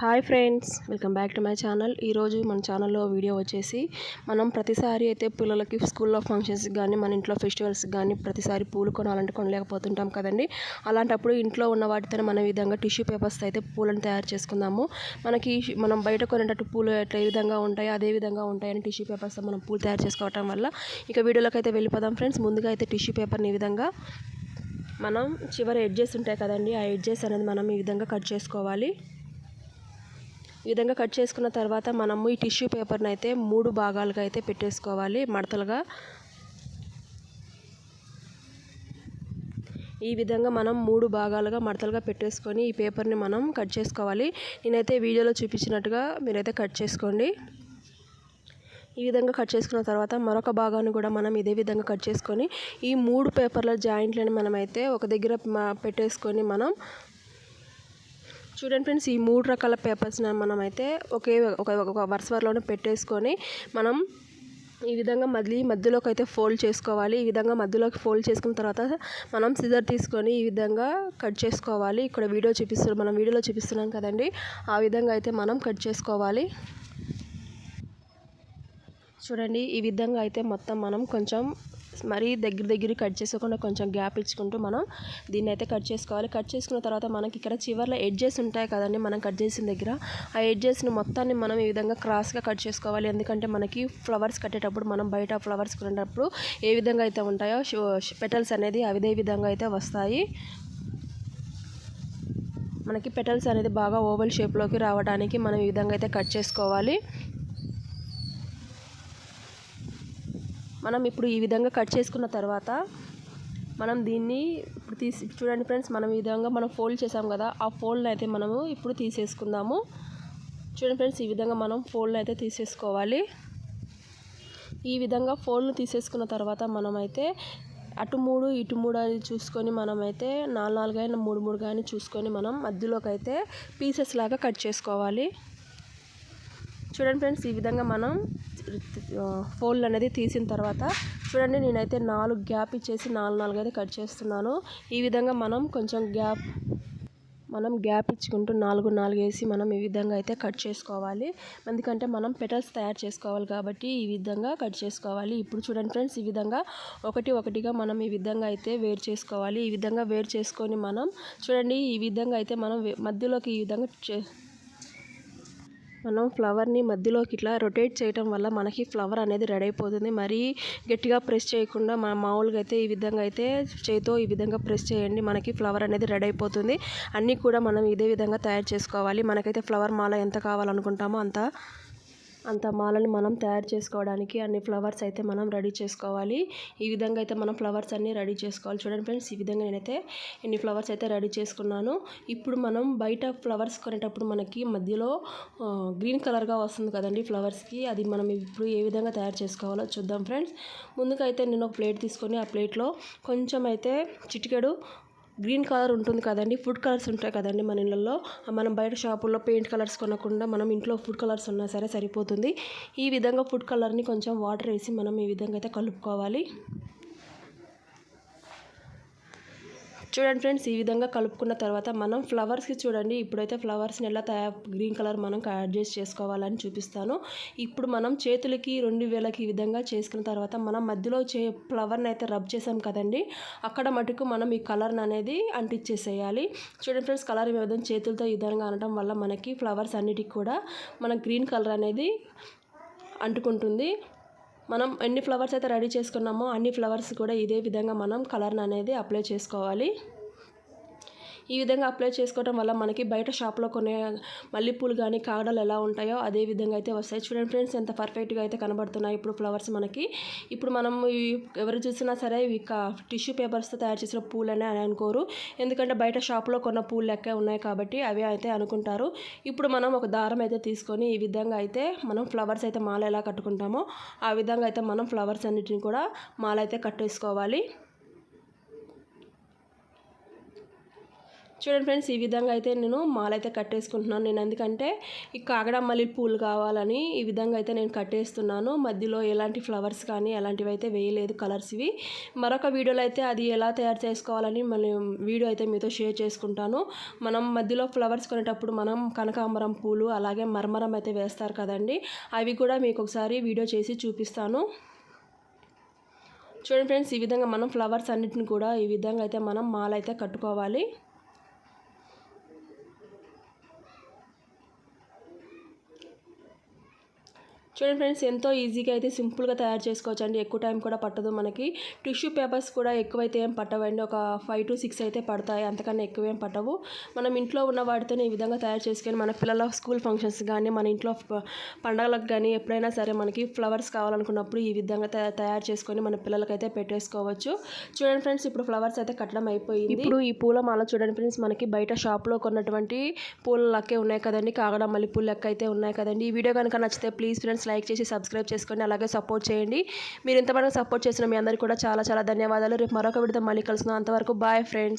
Hi friends welcome back to my channel. ఈరోజు మన ఛానల్లో వీడియో వచ్చేసి మనం ప్రతిసారి అయితే పిల్లలకి స్కూల్లో ఫంక్షన్స్కి కానీ మన ఇంట్లో ఫెస్టివల్స్కి కానీ ప్రతిసారి పూలు కొనాలంటే కొనలేకపోతుంటాం కదండి. అలాంటప్పుడు ఇంట్లో ఉన్న వాటితో మనం ఈ విధంగా టిష్యూ పేపర్స్ అయితే పూలను తయారు చేసుకుందాము. మనకి మనం బయట కొనేటట్టు పూలు ఏ విధంగా ఉంటాయి అదే విధంగా ఉంటాయని టిష్యూ పేపర్స్తో మనం పూలు తయారు చేసుకోవటం వల్ల ఇక వీడియోలోకి అయితే వెళ్ళిపోదాం ఫ్రెండ్స్. ముందుగా అయితే టిష్యూ పేపర్ని ఈ విధంగా మనం చివరి ఎడ్జెస్ ఉంటాయి కదండి ఆ ఎడ్జెస్ అనేది మనం ఈ విధంగా కట్ చేసుకోవాలి. ఈ విధంగా కట్ చేసుకున్న తర్వాత మనము ఈ టిష్యూ పేపర్ని అయితే మూడు భాగాలుగా అయితే పెట్టేసుకోవాలి మడతలుగా. ఈ విధంగా మనం మూడు భాగాలుగా మడతలుగా పెట్టేసుకొని ఈ పేపర్ని మనం కట్ చేసుకోవాలి. నేనైతే వీడియోలో చూపించినట్టుగా మీరైతే కట్ చేసుకోండి. ఈ విధంగా కట్ చేసుకున్న తర్వాత మరొక భాగాన్ని కూడా మనం ఇదే విధంగా కట్ చేసుకొని ఈ మూడు పేపర్ల జాయింట్లను మనమైతే ఒక దగ్గర పెట్టేసుకొని మనం చూడండి ఫ్రెండ్స్ ఈ మూడు రకాల పేపర్స్ని మనం అయితే ఒకే ఒక ఒక వరుస పెట్టేసుకొని మనం ఈ విధంగా మళ్ళీ మధ్యలోకి అయితే ఫోల్డ్ చేసుకోవాలి. ఈ విధంగా మధ్యలోకి ఫోల్డ్ చేసుకున్న తర్వాత మనం సిజర్ తీసుకొని ఈ విధంగా కట్ చేసుకోవాలి. ఇక్కడ వీడియో చూపిస్తున్నాం మనం వీడియోలో చూపిస్తున్నాం కదండి. ఆ విధంగా అయితే మనం కట్ చేసుకోవాలి. చూడండి ఈ విధంగా అయితే మొత్తం మనం కొంచెం మరీ దగ్గర దగ్గర కట్ చేసుకోకుండా కొంచెం గ్యాప్ ఇచ్చుకుంటూ మనం దీన్ని అయితే కట్ చేసుకోవాలి. కట్ చేసుకున్న తర్వాత మనకి ఇక్కడ చివర్లో ఎడ్జెస్ ఉంటాయి కదండి మనం కట్ చేసిన దగ్గర. ఆ ఎడ్జెస్ని మొత్తాన్ని మనం ఈ విధంగా క్రాస్గా కట్ చేసుకోవాలి. ఎందుకంటే మనకి ఫ్లవర్స్ కట్టేటప్పుడు మనం బయట ఫ్లవర్స్ కొనేటప్పుడు ఏ విధంగా అయితే ఉంటాయో పెటల్స్ అనేది అదే విధంగా అయితే వస్తాయి. మనకి పెటల్స్ అనేది బాగా ఓవల్ షేప్లోకి రావడానికి మనం ఈ విధంగా అయితే కట్ చేసుకోవాలి. మనం ఇప్పుడు ఈ విధంగా కట్ చేసుకున్న తర్వాత మనం దీన్ని ఇప్పుడు తీసి చూడండి ఫ్రెండ్స్ మనం ఈ విధంగా మనం ఫోల్డ్ చేసాం కదా ఆ ఫోల్డ్ని అయితే మనము ఇప్పుడు తీసేసుకుందాము. చూడండి ఫ్రెండ్స్ ఈ విధంగా మనం ఫోల్డ్ని అయితే తీసేసుకోవాలి. ఈ విధంగా ఫోల్డ్ను తీసేసుకున్న తర్వాత మనమైతే అటు మూడు ఇటు మూడు అని చూసుకొని మనమైతే నాలుగు నాలుగు అయినా మూడు మూడు కానీ చూసుకొని మనం మధ్యలోకి అయితే పీసెస్ లాగా కట్ చేసుకోవాలి. చూడండి ఫ్రెండ్స్ ఈ విధంగా మనం ఫోల్డ్ అనేది తీసిన తర్వాత చూడండి నేనైతే నాలుగు గ్యాప్ ఇచ్చేసి నాలుగు నాలుగు అయితే కట్ చేస్తున్నాను. ఈ విధంగా మనం కొంచెం గ్యాప్ మనం గ్యాప్ ఇచ్చుకుంటూ నాలుగు నాలుగు వేసి మనం ఈ విధంగా అయితే కట్ చేసుకోవాలి. ఎందుకంటే మనం పెటల్స్ తయారు చేసుకోవాలి కాబట్టి ఈ విధంగా కట్ చేసుకోవాలి. ఇప్పుడు చూడండి ఫ్రెండ్స్ ఈ విధంగా ఒకటి ఒకటిగా మనం ఈ విధంగా అయితే వేరు చేసుకోవాలి. ఈ విధంగా వేరు చేసుకొని మనం చూడండి ఈ విధంగా అయితే మనం మధ్యలోకి ఈ విధంగా మనం ఫ్లవర్ని మధ్యలోకి ఇట్లా రొటేట్ చేయడం వల్ల మనకి ఫ్లవర్ అనేది రెడీ అయిపోతుంది. మరీ గట్టిగా ప్రెస్ చేయకుండా మన మామూలుగా అయితే ఈ విధంగా అయితే చేతితో ఈ విధంగా ప్రెస్ చేయండి. మనకి ఫ్లవర్ అనేది రెడీ అయిపోతుంది. అన్నీ కూడా మనం ఇదే విధంగా తయారు చేసుకోవాలి. మనకైతే ఫ్లవర్ మాల ఎంత కావాలనుకుంటామో అంత అంత మాలని మనం తయారు చేసుకోవడానికి అన్ని ఫ్లవర్స్ అయితే మనం రెడీ చేసుకోవాలి. ఈ విధంగా అయితే మనం ఫ్లవర్స్ అన్నీ రెడీ చేసుకోవాలి. చూడండి ఫ్రెండ్స్ ఈ విధంగా నేనైతే ఎన్ని ఫ్లవర్స్ అయితే రెడీ చేసుకున్నాను. ఇప్పుడు మనం బయట ఫ్లవర్స్ కొనేటప్పుడు మనకి మధ్యలో గ్రీన్ కలర్గా వస్తుంది కదండి ఫ్లవర్స్కి. అది మనం ఇప్పుడు ఏ విధంగా తయారు చేసుకోవాలో చూద్దాం ఫ్రెండ్స్. ముందుగా అయితే నేను ఒక ప్లేట్ తీసుకొని ఆ ప్లేట్లో కొంచెం అయితే చిటికెడు గ్రీన్ కలర్ ఉంటుంది కదండి ఫుడ్ కలర్స్ ఉంటాయి కదండి మన ఇళ్ళల్లో. మనం బయట షాపుల్లో పెయింట్ కలర్స్ కొనకుండా మనం ఇంట్లో ఫుడ్ కలర్స్ ఉన్నా సరే సరిపోతుంది. ఈ విధంగా ఫుడ్ కలర్ని కొంచెం వాటర్ వేసి మనం ఈ విధంగా అయితే కలుపుకోవాలి. చూడండి ఫ్రెండ్స్ ఈ విధంగా కలుపుకున్న తర్వాత మనం ఫ్లవర్స్కి చూడండి ఇప్పుడైతే ఫ్లవర్స్ని ఎలా తయారు గ్రీన్ కలర్ మనం అడ్జస్ట్ చేసుకోవాలని చూపిస్తాను. ఇప్పుడు మనం చేతులకి రెండు వేలకి ఈ విధంగా చేసుకున్న తర్వాత మనం మధ్యలో చే ఫ్లవర్ని అయితే రబ్ చేసాం కదండి అక్కడ మటుకు మనం ఈ కలర్ని అనేది అంటించేసేయాలి చూడండి ఫ్రెండ్స్ కలర్ ఈ విధంగా చేతులతో ఈ విధంగా అనడం వల్ల మనకి ఫ్లవర్స్ అన్నిటికి కూడా మన గ్రీన్ కలర్ అనేది అంటుకుంటుంది. మనం ఎన్ని ఫ్లవర్స్ అయితే రెడీ చేసుకున్నామో అన్ని ఫ్లవర్స్ కూడా ఇదే విధంగా మనం కలర్ని అనేది అప్లై చేసుకోవాలి. ఈ విధంగా అప్లై చేసుకోవడం వల్ల మనకి బయట షాప్లో కొనే మల్లెపూలు కానీ కాగడాలు ఎలా ఉంటాయో అదే విధంగా అయితే వస్తాయి. చూడండి ఫ్రెండ్స్ ఎంత పర్ఫెక్ట్గా అయితే కనబడుతున్నాయి ఇప్పుడు ఫ్లవర్స్ మనకి. ఇప్పుడు మనం ఎవరు చూసినా సరే ఇవి టిష్యూ పేపర్స్తో తయారు చేసిన పూలనే అని అనుకోరు. ఎందుకంటే బయట షాప్లో కొన్న పూలు లెక్క ఉన్నాయి కాబట్టి అవి అయితే అనుకుంటారు. ఇప్పుడు మనం ఒక దారం అయితే తీసుకొని ఈ విధంగా అయితే మనం ఫ్లవర్స్ అయితే మాల ఎలా కట్టుకుంటామో ఆ విధంగా అయితే మనం ఫ్లవర్స్ అన్నిటిని కూడా మాల అయితే కట్టేసుకోవాలి. చూడండి ఫ్రెండ్స్ ఈ విధంగా అయితే నేను మాల అయితే కట్టేసుకుంటున్నాను. నేను ఎందుకంటే ఈ కాగడ మల్లె పూలు కావాలని ఈ విధంగా అయితే నేను కట్టేస్తున్నాను. మధ్యలో ఎలాంటి ఫ్లవర్స్ కానీ అలాంటివి అయితే వేయలేదు కలర్స్ ఇవి. మరొక వీడియోలో అయితే అది ఎలా తయారు చేసుకోవాలని మళ్ళీ వీడియో అయితే మీతో షేర్ చేసుకుంటాను. మనం మధ్యలో ఫ్లవర్స్ కొనేటప్పుడు మనం కనకాంబరం పూలు అలాగే మర్మరం అయితే వేస్తారు కదండి. అవి కూడా మీకు ఒకసారి వీడియో చేసి చూపిస్తాను. చూడండి ఫ్రెండ్స్ ఈ విధంగా మనం ఫ్లవర్స్ అన్నిటిని కూడా ఈ విధంగా అయితే మనం మాల అయితే కట్టుకోవాలి. చూడండి ఫ్రెండ్స్ ఎంతో ఈజీగా అయితే సింపుల్గా తయారు చేసుకోవచ్చు అండి ఎక్కువ టైం కూడా పట్టదు మనకి. టిష్యూ పేపర్స్ కూడా ఎక్కువైతే ఏం పట్టవండి. ఒక ఫైవ్ టు సిక్స్ అయితే పడతాయి. అంతకన్నా ఎక్కువ ఏం పట్టవు. మనం ఇంట్లో ఉన్న వాటితోనే ఈ విధంగా తయారు చేసుకొని మన పిల్లల స్కూల్ ఫంక్షన్స్ కానీ మన ఇంట్లో పండగలకు కానీ ఎప్పుడైనా సరే మనకి ఫ్లవర్స్ కావాలనుకున్నప్పుడు ఈ విధంగా తయారు చేసుకొని మన పిల్లలకైతే పెట్టేసుకోవచ్చు. చూడండి ఫ్రెండ్స్ ఇప్పుడు ఫ్లవర్స్ అయితే కట్టడం అయిపోయింది. ఇప్పుడు ఈ పూల మాల చూడండి ఫ్రెండ్స్ మనకి బయట షాప్లో కొన్నటువంటి పూల లక్కే ఉన్నాయి కదండి. కాగడ మల్లె లెక్క అయితే ఉన్నాయి కదండి. ఈ వీడియో కనుక నచ్చితే ప్లీజ్ ఫ్రెండ్స్ లైక్ చేసి సబ్స్క్రైబ్ చేసుకోండి అలాగే సపోర్ట్ చేయండి. మీరు ఇంతవరకు సపోర్ట్ చేసిన మీ అందరికీ కూడా చాలా చాలా ధన్యవాదాలు. రేపు మరొక విడత మళ్ళీ కలుసుకుందాం. అంతవరకు బాయ్ ఫ్రెండ్స్.